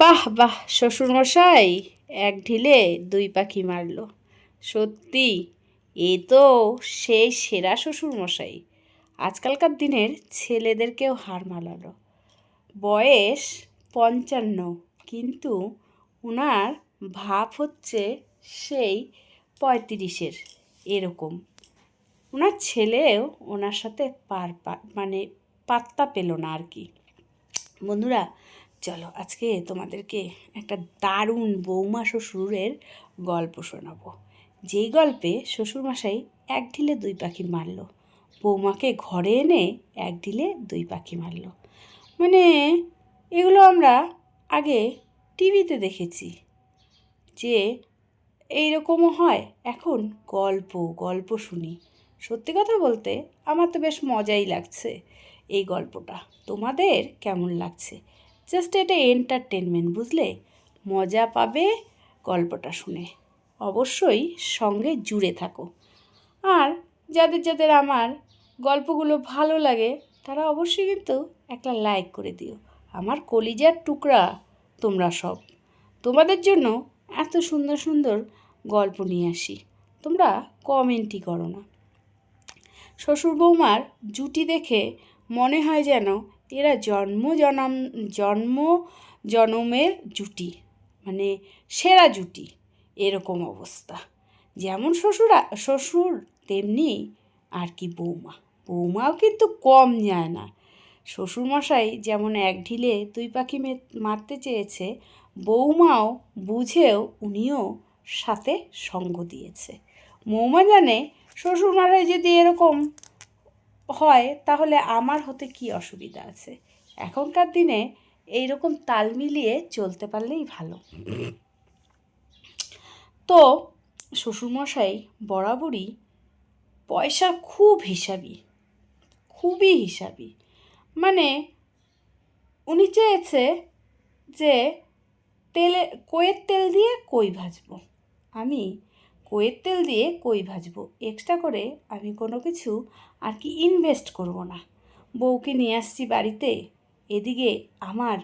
বাহ বাহ, শ্বশুরমশাই। এক ঢিলে দুই পাখি মারলো। সত্যি, এ তো সেই সেরা শ্বশুরমশাই। আজকালকার দিনের ছেলেদেরকেও হার মানালো। বয়স পঞ্চান্ন, কিন্তু ওনার ভাব হচ্ছে সেই পঁয়ত্রিশের, এরকম। ওনার ছেলেও ওনার সাথে পার মানে পাত্তা পেল না আর কি। বন্ধুরা চলো আজকে তোমাদেরকে একটা দারুণ বৌমা শ্বশুরের গল্প শোনাবো। যেই গল্পে শ্বশুরমশাই এক ঢিলে দুই পাখি মারলো। বৌমাকে ঘরে এনে এক ঢিলে দুই পাখি মারলো। মানে এগুলো আমরা আগে টিভিতে দেখেছি যে এইরকমও হয়। এখন গল্প গল্প শুনি। সত্যি কথা বলতে আমার তো বেশ মজাই লাগছে এই গল্পটা। তোমাদের কেমন লাগছে? জাস্ট এটা এন্টারটেনমেন্ট বুঝলে? মজা পাবে গল্পটা শুনে। অবশ্যই সঙ্গে জুড়ে থাকো। আর যাদের যাদের আমার গল্পগুলো ভালো লাগে, তারা অবশ্যই কিন্তু একটা লাইক করে দিও। আমার কলিজার টুকরা তোমরা সব। তোমাদের জন্য এত সুন্দর সুন্দর গল্প নিয়ে আসি। তোমরা কমেন্টই করো না। শ্বশুর বৌমার জুটি দেখে মনে হয় যেন এরা জন্ম জনম, জন্ম জনমের জুটি মানে সেরা জুটি, এরকম অবস্থা। যেমন শ্বশুরা, শ্বশুর তেমনি আর কি বৌমা। বৌমাও কিন্তু কম যায় না। শ্বশুরমশাই যেমন এক ঢিলে দুই পাখি মারতে চেয়েছে, বৌমাও বুঝেও উনিও সাথে সঙ্গ দিয়েছে। বৌমা জানে শ্বশুরমশাই যদি এরকম হয়, তাহলে আমার হতে কি অসুবিধা আছে? এখনকার দিনে এই রকম তাল মিলিয়ে চলতে পারলেই ভালো। তো শ্বশুরমশাই বরাবরই পয়সা খুব হিসাবি, খুবই হিসাবি। মানে উনি চেয়েছে যে তেলে কইয়ের তেল দিয়ে কই ভাজবো? আমি কইয়ের তেল দিয়ে কই ভাজবো? এক্সট্রা করে আমি কোনো কিছু আর কি ইনভেস্ট করব না। বউকে নিয়ে আসছি বাড়িতে। এদিকে আমার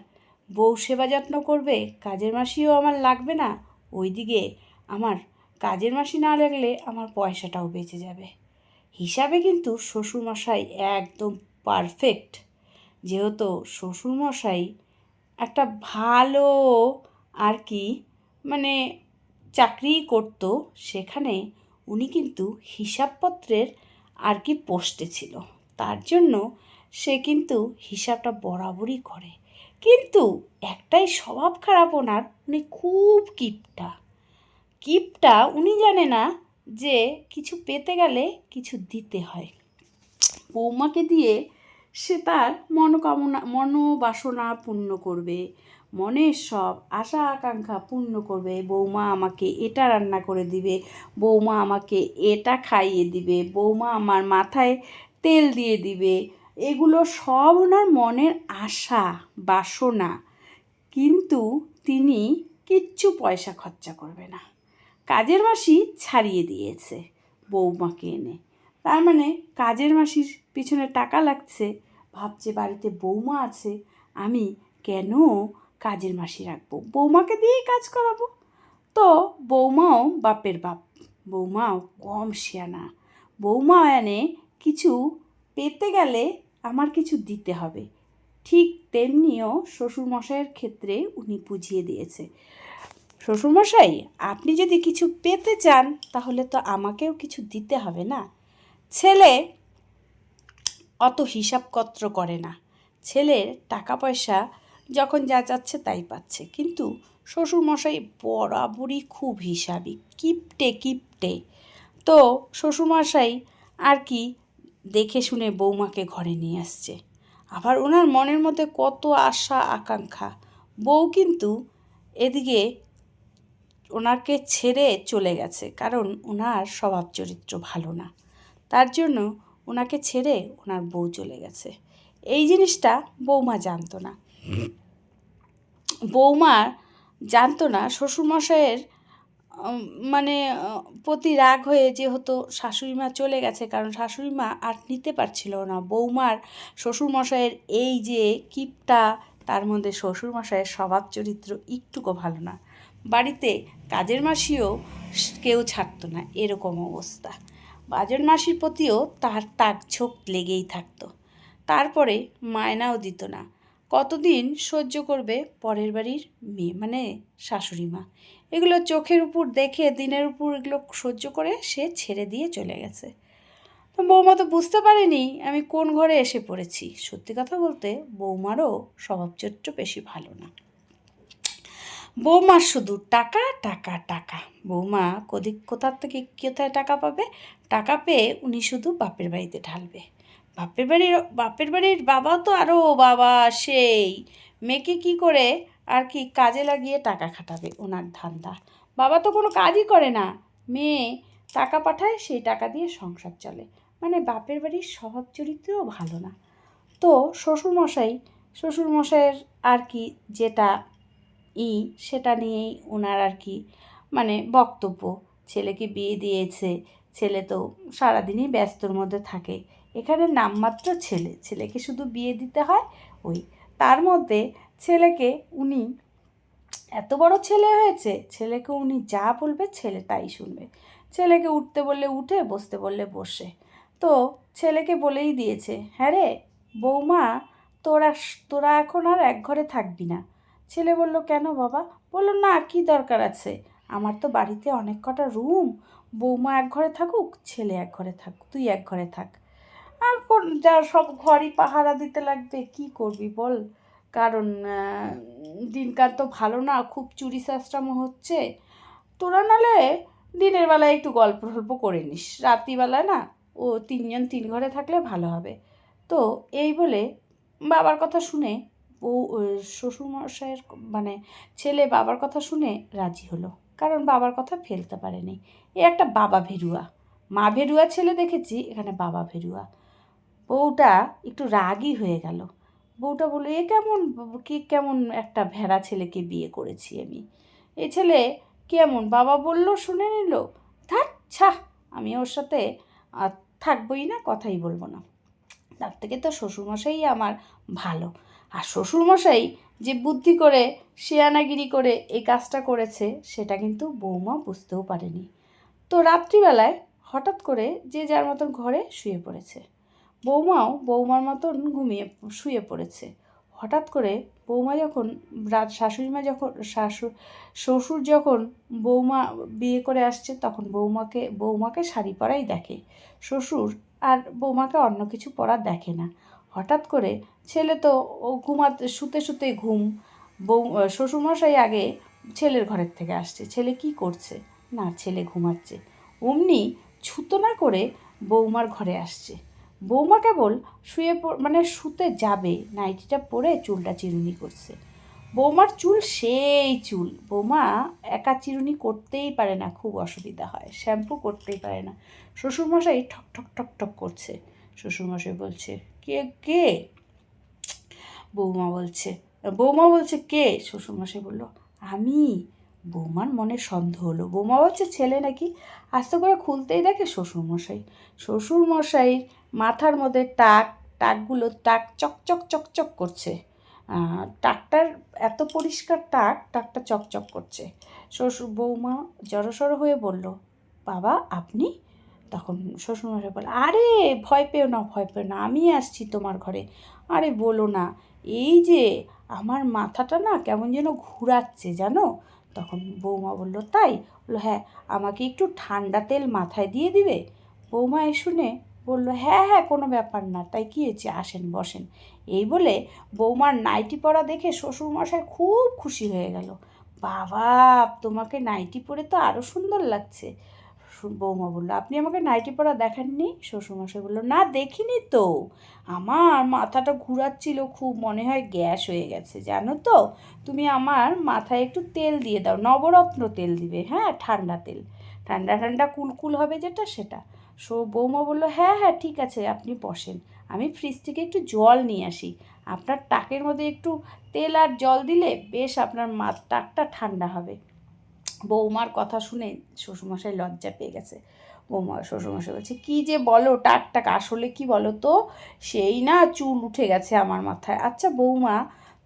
বউ সেবা যত্ন করবে, কাজের মাসিও আমার লাগবে না। ওইদিকে আমার কাজের মাসি না লাগলে আমার পয়সাটাও বেঁচে যাবে। হিসাবে কিন্তু শ্বশুরমশাই একদম পারফেক্ট যেহেতু শ্বশুরমশাই একটা ভালো আর কি মানে চাকরি করতো, সেখানে উনি কিন্তু হিসাবপত্রের আর কি পোস্টে ছিল। তার জন্য সে কিন্তু হিসাবটা বরাবরই করে। কিন্তু একটাই স্বভাব খারাপ ওনার, উনি খুব কিপটা। কিপটা উনি জানে না যে কিছু পেতে গেলে কিছু দিতে হয়। বৌমাকে দিয়ে সে তার মনোকামনা, মনোবাসনা পূর্ণ করবে। মনের সব আশা আকাঙ্ক্ষা পূর্ণ করবে। বৌমা আমাকে এটা রান্না করে দিবে। বৌমা আমাকে এটা খাইয়ে দিবে। বৌমা আমার মাথায় তেল দিয়ে দিবে। এগুলো সব ওনার মনের আশা, বাসনা। কিন্তু তিনি কিচ্ছু পয়সা খরচা করবে না। কাজের মাসি ছাড়িয়ে দিয়েছে বৌমাকে এনে। তার মানে কাজের মাসির পিছনে টাকা লাগছে। ভাবছে বাড়িতে বৌমা আছে। আমি কেন কাজের মাসি রাখব। বৌমাকে দিয়েই কাজ করাবো। তো বৌমাও বাপের বাপ। বৌমাও কম শিয়ানা। বৌমা এনে কিছু পেতে গেলে আমার কিছু দিতে হবে। ঠিক তেমনিও শ্বশুরমশাইয়ের ক্ষেত্রে উনি বুঝিয়ে দিয়েছে। শ্বশুরমশাই, আপনি যদি কিছু পেতে চান, তাহলে তো আমাকেও কিছু দিতে হবে না। ছেলে অত হিসাবপত্র করে না। ছেলের টাকা পয়সা যখন যা চাচ্ছে তাই পাচ্ছে। কিন্তু শ্বশুরমশাই বরাবরই খুব হিসাবি। কিপটে কিপটে। তো শ্বশুরমশাই আর কি দেখে শুনে বৌমাকে ঘরে নিয়ে আসছে। আবার ওনার মনের মধ্যে কত আশা, আকাঙ্ক্ষা। বউ কিন্তু এদিকে ওনাকে ছেড়ে চলে গেছে, কারণ ওনার স্বভাব চরিত্র ভালো না। তার জন্য ওনাকে ছেড়ে ওনার বউ চলে গেছে। এই জিনিসটা বৌমা জানতো না। বৌমা জানতো না, শ্বশুরমশাইয়ের মানে প্রতি রাগ হয়ে যেহেতু শাশুড়ি মা চলে গেছে, কারণ শাশুড়ি মা আর নিতে পারছিল না। বৌমার, শ্বশুরমশাইয়ের এই যে কিপটা, তার মধ্যে শ্বশুরমশাইয়ের স্বভাব চরিত্র একটুকু ভালো না। বাড়িতে কাজের মাসিও কেউ ছাড়তো না, এরকম অবস্থা। বাজন মাসির প্রতিও তার তাক তাকঝোঁক লেগেই থাকতো। তারপরে মায়নাও দিত না। কতদিন সহ্য করবে পরের বাড়ির মেয়ে মানে শাশুড়ি মা? এগুলো চোখের উপর দেখে, দিনের উপর এগুলো সহ্য করে সে ছেড়ে দিয়ে চলে গেছে। বৌমা তো বুঝতে পারেনি আমি কোন ঘরে এসে পড়েছি। সত্যি কথা বলতে বৌমারও স্বভাব চরিত্র বেশি ভালো না। বৌমার শুধু টাকা টাকা টাকা। বৌমা কদিক কোথার থেকে কোথায় টাকা পাবে? টাকা পেয়ে উনি শুধু বাপের বাড়িতে ঢালবে। বাপের বাড়ির বাপের বাড়ির বাবা তো আরও বাবা সেই। মেয়েকে কি করে আর কি কাজে লাগিয়ে টাকা খাটাবে ওনার ধান্দা? বাবা তো কোনো কাজই করে না। মেয়ে টাকা পাঠায়, সেই টাকা দিয়ে সংসার চলে। মানে বাপের বাড়ির স্বভাব চরিত্রও ভালো না। তো শ্বশুরমশাই, শ্বশুরমশাইয়ের আর কি যেটা ই, সেটা নিয়েই ওনার আর কি মানে বক্তব্য। ছেলেকে বিয়ে দিয়েছে, ছেলে তো সারাদিনই ব্যস্তর মধ্যে থাকে। এখানে নামমাত্র ছেলে। ছেলেকে শুধু বিয়ে দিতে হয় ওই। তার মধ্যে ছেলেকে উনি এত বড় ছেলে হয়েছে, ছেলেকে উনি যা বলবে ছেলে তাই শুনবে। ছেলেকে উঠতে বললে উঠে, বসতে বললে বসে। তো ছেলেকে বলেই দিয়েছে হ্যাঁ রে, বৌমা, তোরা তোরা এখন আর এক ঘরে থাকবি না। ছেলে বলল, কেন বাবা? বলল, না, কি দরকার আছে? আমার তো বাড়িতে অনেক কটা রুম। বৌমা এক ঘরে থাকুক, ছেলে এক ঘরে থাক তুই এক ঘরে থাক। আর যা সব ঘরই পাহারা দিতে লাগবে, কি করবি বল? কারণ দিনকাল তো ভালো না, খুব চুরি শাস্ত্রামো হচ্ছে। তোরা নালে দিনের বেলায় একটু গল্প টল্প করে নিস। রাত্রিবেলায় না, ও তিনজন তিন ঘরে থাকলে ভালো হবে। তো এই বলে বাবার কথা শুনে ও শ্বশুরমশাইয়ের মানে ছেলে বাবার কথা শুনে রাজি হলো। কারণ বাবার কথা ফেলতে পারেনি। এ একটা বাবা ভেরুয়া। মা ভেরুয়া ছেলে দেখেছি, এখানে বাবা ভেরুয়া। বউটা একটু রাগই হয়ে গেল। বউটা বলল, এ কেমন, কি কেমন একটা ভেড়া ছেলেকে বিয়ে করেছি আমি? এ ছেলে কেমন, বাবা বলল, শুনে নিল। থাক ছা আমি ওর সাথে থাকবোই না, কথাই বলব না। তার থেকে তো শ্বশুরমশাই আমার ভালো। আর শ্বশুরমশাই যে বুদ্ধি করে, শেয়ানাগিরি করে এই কাজটা করেছে, সেটা কিন্তু বৌমা বুঝতেও পারেনি। তো রাত্রিবেলায় হঠাৎ করে যে যার মতন ঘরে শুয়ে পড়েছে। বৌমাও বৌমার মতন ঘুমিয়ে শুয়ে পড়েছে। হঠাৎ করে বৌমা যখন রাত শাশুড়িমা যখন শাশু, শ্বশুর যখন বৌমা বিয়ে করে আসছে তখন বৌমাকে বৌমাকে শাড়ি পরাই দেখে। শ্বশুর আর বৌমাকে অন্য কিছু পরা দেখে না। হঠাৎ করে ছেলে তো ও ঘুমাতে, শুতে শুতে ঘুম। বউ শ্বশুরমশাই আগে ছেলের ঘরের থেকে আসছে। ছেলে কি করছে? না, ছেলে ঘুমাচ্ছে। অমনি ছুতো না করে বৌমার ঘরে আসছে। বৌমা কেবল শুয়ে মানে শুতে যাবে। নাইটিটা পরে চুলটা চিরুনি করছে। বৌমার চুল সেই চুল। বৌমা একা চিরুনি করতেই পারে না, খুব অসুবিধা হয়। শ্যাম্পু করতেই পারে না। শ্বশুরমশাই ঠক ঠক ঠক ঠক করছে। শ্বশুরমশাই বলছে, কে কে? বৌমা বলছে বৌমা বলছে, কে? শ্বশুরমশাই বলল, আমি। বৌমার মনে সন্দেহ হলো। বৌমা বলছে ছেলে নাকি? আস্তে করে খুলতেই দেখে শ্বশুরমশাই। শ্বশুরমশাইয়ের মাথার মধ্যে টাক, টাকগুলো টাক চকচক চকচক করছে। টাকটার এত পরিষ্কার টাক, টাকটা চকচক করছে। শ্বশুর, বৌমা জড়সড় হয়ে বলল, বাবা, আপনি? তখন শ্বশুরমশাই বলে আরে, ভয় পেও না, ভয় পেও না আমি আসছি তোমার ঘরে। আরে, বলো না, এই যে আমার মাথাটা না কেমন যেন ঘুরাচ্ছে, জানো? তখন বৌমা বলল, তাই? বলল হ্যাঁ আমাকে একটু ঠান্ডা তেল মাথায় দিয়ে দিবে? বৌমা এ শুনে বলল হ্যাঁ হ্যাঁ কোনো ব্যাপার না, তাই কী হয়েছে? আসেন, বসেন। এই বলে বৌমার নাইটি পরা দেখে শ্বশুরমশাই খুব খুশি হয়ে গেল। বাবা, তোমাকে নাইটি পরে তো আরও সুন্দর লাগছে। বৌমা বলল, আপনি আমাকে নাইটি পরা দেখাননি? শ্বশুরমশাই বলল, না, দেখিনি তো। আমার মাথাটা ঘুরাচ্ছিল খুব, মনে হয় গ্যাস হয়ে গেছে, জানো তো। তুমি আমার মাথায় একটু তেল দিয়ে দাও, নবরত্ন তেল দিবে হ্যাঁ ঠান্ডা তেল। ঠান্ডা ঠান্ডা কুলকুল হবে যেটা, সেটা। সো বৌমা বলল হ্যাঁ হ্যাঁ ঠিক আছে, আপনি বসেন। আমি ফ্রিজ থেকে একটু জল নিয়ে আসি। আপনার টাকের মধ্যে একটু তেল আর জল দিলে বেশ আপনার মা, টাকটা ঠান্ডা হবে। বৌমার কথা শুনে শ্বশুরমশাই লজ্জা পেয়ে গেছে। বৌমা, শ্বশুরমশাই বলছে, কী যে বলো, টাক টাক, আসলে কি বলো তো? সেই না চুল উঠে গেছে আমার মাথায়। আচ্ছা বৌমা,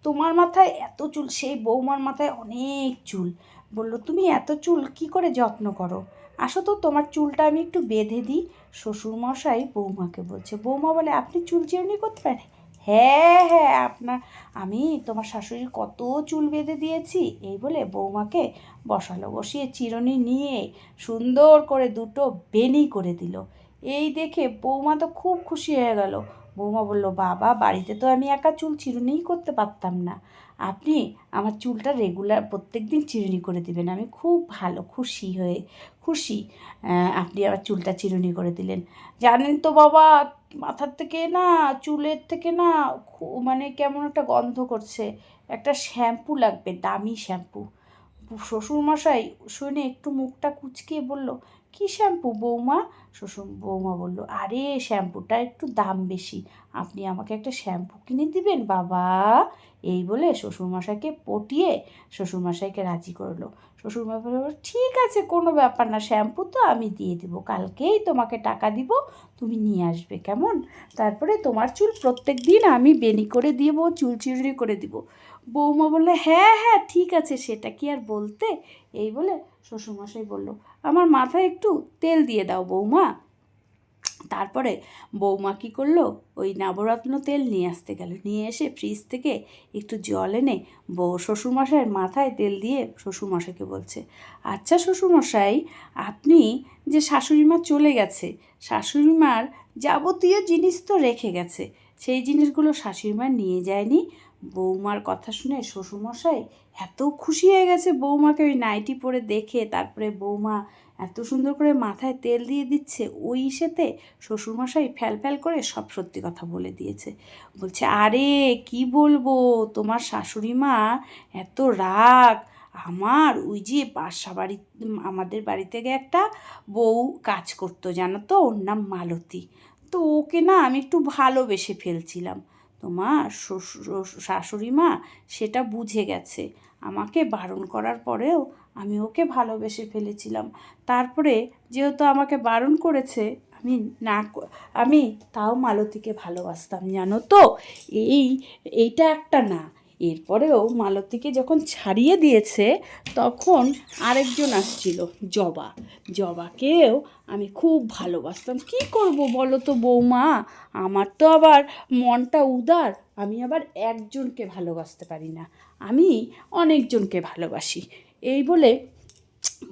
তোমার মাথায় এত চুল, সেই বৌমার মাথায় অনেক চুল। বলল, তুমি এত চুল কি করে যত্ন করো? আসো তো, তোমার চুলটা আমি একটু বেঁধে দিই। শ্বশুরমশাই বৌমাকে বলছে, বৌমা বলে, আপনি চুল চিরুনি করতে পারেন? হ্যাঁ হ্যাঁ আপনার, আমি তোমার শাশুড়ির কত চুল বেঁধে দিয়েছি। এই বলে বৌমাকে বসালো। বসিয়ে চিরুনি নিয়ে সুন্দর করে দুটো বেনি করে দিল। এই দেখে বৌমা তো খুব খুশি হয়ে গেল। বৌমা বলল, বাবা, বাড়িতে তো আমি একা চুল চিরুনিই করতে পারতাম না। আপনি আমার চুলটা রেগুলার প্রত্যেক দিন চিরুনি করে দিবেন। আমি খুব ভালো, খুশি হয়ে, খুশি আপনি আমার চুলটা চিরুনি করে দিলেন। জানেন তো বাবা, মাথার থেকে না, চুলের থেকে না মানে কেমন একটা গন্ধ করছে। একটা শ্যাম্পু লাগবে, দামি শ্যাম্পু। শ্বশুরমশাই শুনে একটু মুখটা কুচকিয়ে বলল, কি শ্যাম্পু বৌমা? শ্বশুর বৌমা বলল, আরে শ্যাম্পুটা একটু দাম বেশি। আপনি আমাকে একটা শ্যাম্পু কিনে দিবেন, বাবা? এই বলে শ্বশুরমশাইকে পটিয়ে শ্বশুরমশাইকে রাজি করল। শ্বশুরমশাই বলল, ঠিক আছে, কোনো ব্যাপার না, শ্যাম্পু তো আমি দিয়ে দিব। কালকেই তোমাকে টাকা দিব, তুমি নিয়ে আসবে, কেমন? তারপরে তোমার চুল প্রত্যেক দিন আমি বেনি করে দিব, চুল চিরুনি করে দিব। বৌমা বললে হ্যাঁ হ্যাঁ ঠিক আছে সেটা। কি আর বলতে? এই বলে শ্বশুরমশাই বলল, আমার মাথায় একটু তেল দিয়ে দাও বৌমা। তারপরে বৌমা কী করল? ওই নবরত্ন তেল নিয়ে আসতে গেল। নিয়ে এসে ফ্রিজ থেকে একটু জল এনে বউ শ্বশুরমশাইয়ের মাথায় তেল দিয়ে শ্বশুরমশাইকে বলছে আচ্ছা শ্বশুরমশাই, আপনি যে শাশুড়ি মা চলে গেছে শাশুড়ি মার যাবতীয় জিনিস তো রেখে গেছে, সেই জিনিসগুলো শাশুড়ি মা নিয়ে যায়নি? বৌমার কথা শুনে শ্বশুরমশাই এত খুশি হয়ে গেছে বৌমাকে ওই নাইটি পরে দেখে। তারপরে বৌমা এত সুন্দর করে মাথায় তেল দিয়ে দিচ্ছে, ওই ইসেতে শ্বশুরমশাই ফ্যাল ফ্যাল করে সব সত্যি কথা বলে দিয়েছে। বলছে, আরে, কি বলব? তোমার শাশুড়ি মা এত রাগ। আমার ওই যে বাসা বাড়ি, আমাদের বাড়ি থেকে একটা বউ কাজ করতো, জানো তো? ওর নাম মালতী। তো ওকে না আমি একটু ভালোবেসে ফেলছিলাম। তোমার শাশুড়ি মা সেটা বুঝে গেছে। আমাকে বারণ করার পরেও আমি ওকে ভালোবেসে ফেলেছিলাম। তারপরে যেহেতু আমাকে বারণ করেছে, আমি না আমি তাও মালতীকে ভালোবাসতাম, জানো তো? এই, এইটা একটা না। এরপরেও মালতীকে যখন ছাড়িয়ে দিয়েছে, তখন আরেকজন আসছিল, জবা। জবাকেও আমি খুব ভালোবাসতাম। কি করব বলো তো বৌমা? আমার তো আবার মনটা উদার। আমি আবার একজনকে ভালোবাসতে পারি না। আমি অনেকজনকে ভালোবাসি। এই বলে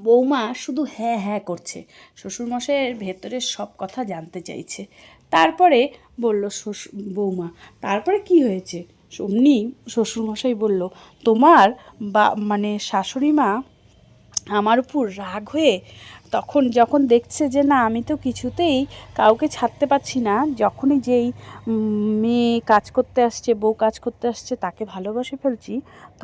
বৌমা শুধু হ্যাঁ হ্যাঁ করছে। শ্বশুরমশাইয়ের ভেতরের সব কথা জানতে চাইছে। তারপরে বলল শ্বশুর বৌমা, তারপরে কি হয়েছে? অমনি শ্বশুরমশাই বলল তোমার বা মানে শাশুড়ি মা আমার উপর রাগ হয়ে তখন যখন দেখছে যে না, আমি তো কিছুতেই কাউকে ছাড়তে পারছি না, যখনই যেই মেয়ে কাজ করতে আসছে, বউ কাজ করতে আসছে, তাকে ভালোবাসে ফেলছি,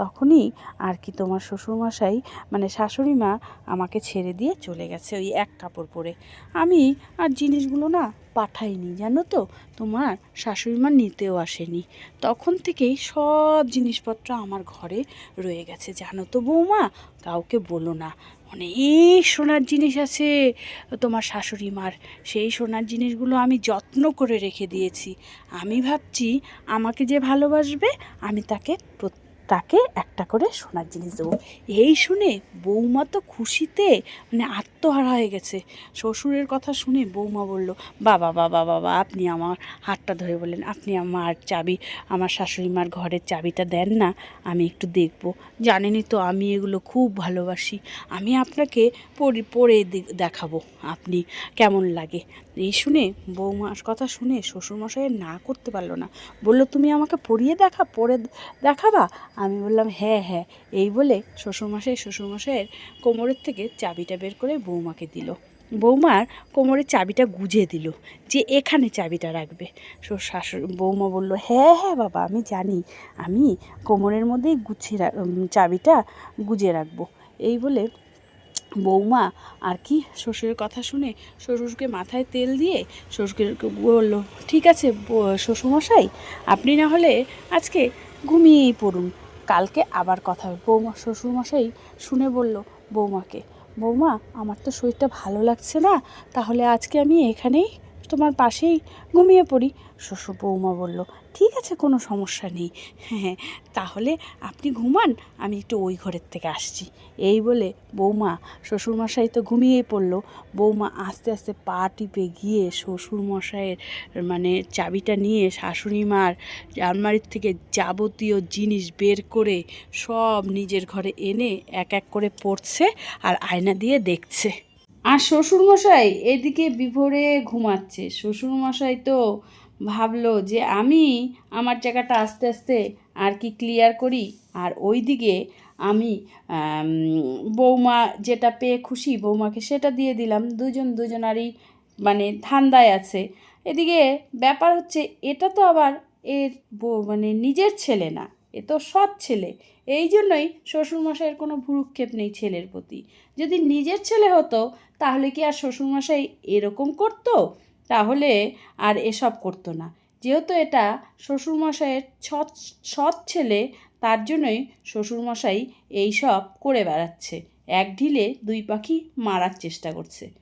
তখনই আর কি তোমার শ্বশুরমশাই মানে শাশুড়ি মা আমাকে ছেড়ে দিয়ে চলে গেছে ওই এক কাপড় পরে। আমি আর জিনিসগুলো না পাঠাইনি, জানো তো? তোমার শাশুড়ি মা নিতেও আসেনি। তখন থেকেই সব জিনিসপত্র আমার ঘরে রয়ে গেছে, জানো তো বৌমা? কাউকে বলো না। অনেক সোনার জিনিস আছে। তোমার শাশুড়ি মার সেই সোনার জিনিসগুলো আমি যত্ন করে রেখে দিয়েছি। আমি ভাবছি আমাকে যে ভালোবাসবে, আমি তাকে প্রত- তাকে একটা করে সোনার জিনিস দেবো। এই শুনে বৌমা তো খুশিতে মানে আত্মহারা হয়ে গেছে। শ্বশুরের কথা শুনে বৌমা বলল, বাবা বাবা বাবা, আপনি আমার হাতটা ধরে বললেন, আপনি আমার চাবি, আমার শাশুড়ি মার ঘরের চাবিটা দেন না, আমি একটু দেখব। জানেনই তো আমি এগুলো খুব ভালোবাসি। আমি আপনাকে পরে দেখাবো, আপনি কেমন লাগে? এই শুনে বৌমার কথা শুনে শ্বশুরমশাই না করতে পারল না। বলল, তুমি আমাকে পরিয়ে দেখা পরে দেখাবা? আমি বললাম হ্যাঁ হ্যাঁ। এই বলে শ্বশুরমশাই, শ্বশুরমশাইয়ের কোমরের থেকে চাবিটা বের করে বৌমাকে দিল। বৌমার কোমরের চাবিটা গুজে দিল যে এখানে চাবিটা রাখবে। সো শাশুড়ি, বৌমা বলল হ্যাঁ হ্যাঁ বাবা, আমি জানি। আমি কোমরের মধ্যেই গুছিয়ে চাবিটা গুজে রাখব। এই বলে বৌমা আর কি শ্বশুরের কথা শুনে শ্বশুরকে মাথায় তেল দিয়ে শ্বশুরকে বলল, ঠিক আছে শ্বশুরমশাই, আপনি না হলে আজকে ঘুমিয়েই পড়ুন। কালকে আবার কথা হবে। বৌমা, শ্বশুরমশাই শুনে বলল, বৌমাকে, বৌমা, আমার তো শরীরটা ভালো লাগছে না, তাহলে আজকে আমি এখানেই তোমার পাশেই ঘুমিয়ে পড়ি। শ্বশুর বৌমা বলল, ঠিক আছে, কোনো সমস্যা নেই। হ্যাঁ তাহলে আপনি ঘুমান, আমি একটু ওই ঘরের থেকে আসছি। এই বলে বৌমা, শ্বশুরমশাই তো ঘুমিয়েই পড়ল। বৌমা আস্তে আস্তে পা টিপে গিয়ে শ্বশুরমশাইয়ের মানে চাবিটা নিয়ে শাশুড়ি মার আলমারির থেকে যাবতীয় জিনিস বের করে সব নিজের ঘরে এনে এক এক করে পড়ছে আর আয়না দিয়ে দেখছে। আর শ্বশুরমশাই এদিকে বিভোরে ঘুমাচ্ছে। শ্বশুরমশাই তো ভাবলো যে আমি আমার জায়গাটা আস্তে আস্তে আর কি ক্লিয়ার করি আর ওইদিকে আমি আম, বৌমা যেটা পেয়ে খুশি বৌমাকে সেটা দিয়ে দিলাম। দুজন দুজনারই মানে ধান্দায় আছে। এদিকে ব্যাপার হচ্ছে এটা তো আবার এর মানে নিজের ছেলে না এ তো সৎ ছেলে। এই জন্যই শ্বশুরমশাইয়ের কোনো ভুরুক্ষেপ নেই ছেলের প্রতি। যদি নিজের ছেলে হতো, তাহলে কি আর শ্বশুরমশাই এরকম করতো? তাহলে আর এসব করতো না। যেহেতু এটা শ্বশুরমশাইয়ের সৎ সৎ ছেলে, তার জন্যই শ্বশুরমশাই এই সব করে বেড়াচ্ছে। এক ঢিলে দুই পাখি মারার চেষ্টা করছে।